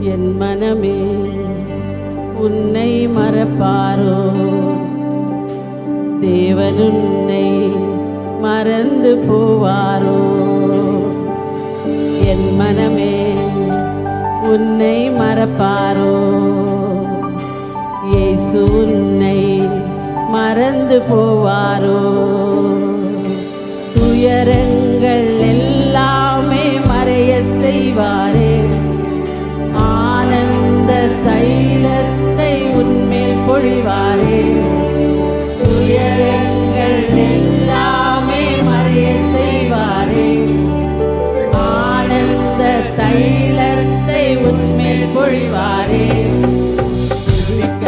என் மனமே உன்னை மறப்பாரோ? தேவன் உன்னை மறந்து போவாரோ? என் மனமே உன்னை மறப்பாரோ? இயேசு உன்னை மறந்து போவாரோ? துயரங்கள் பொழிவாரே துதிக்க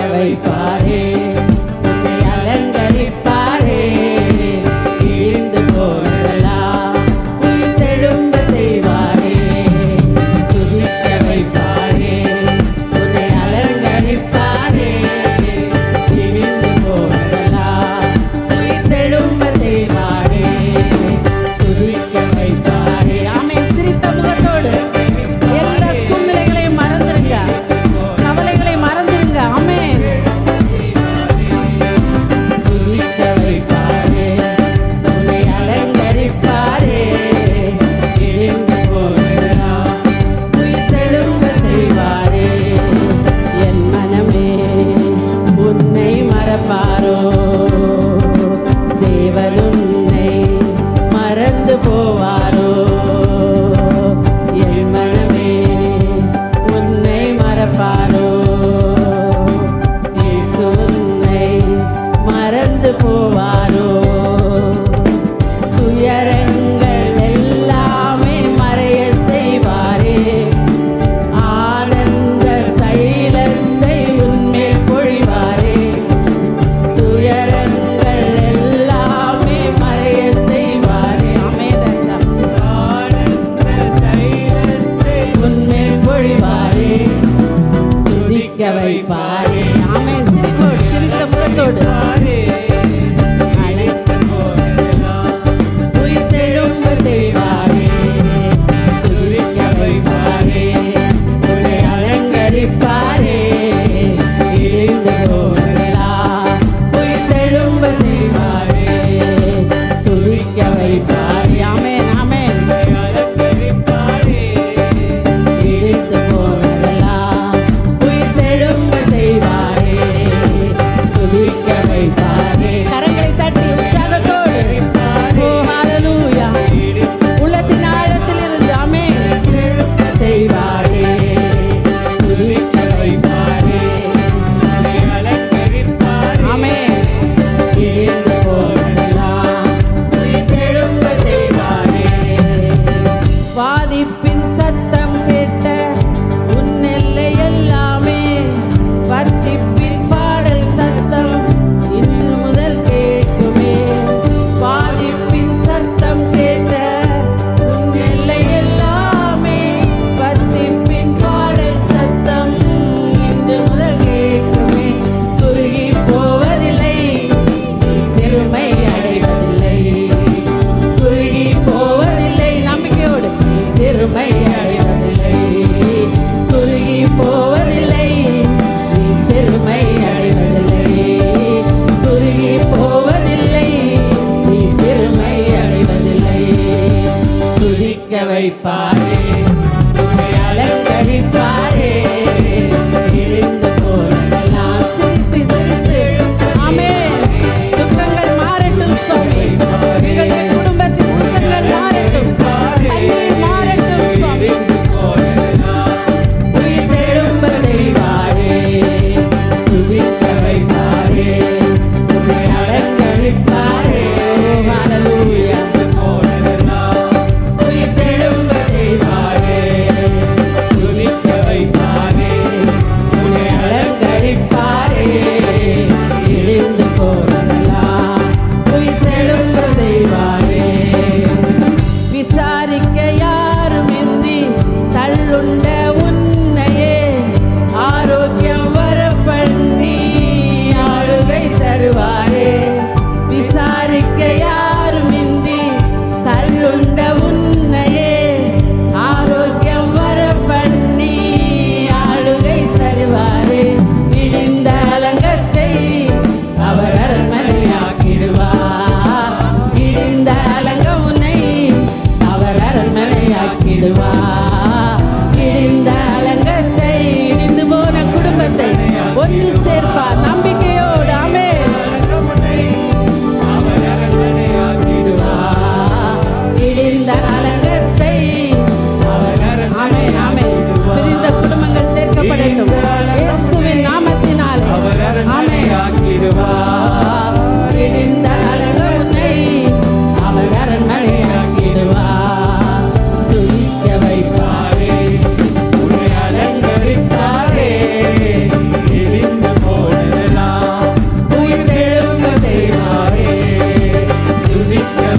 நிற்க வைப்பாரே.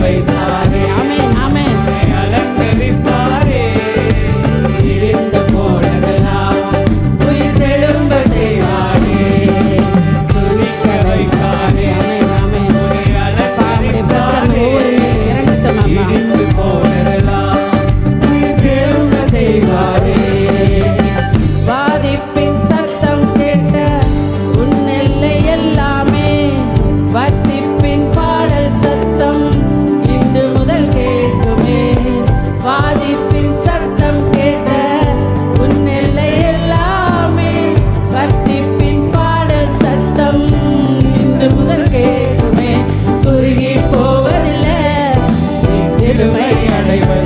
வைத்தாரே.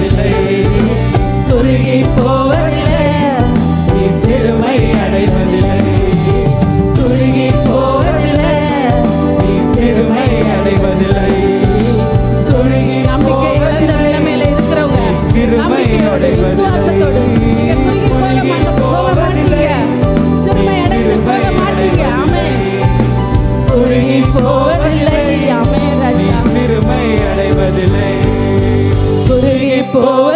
every day. people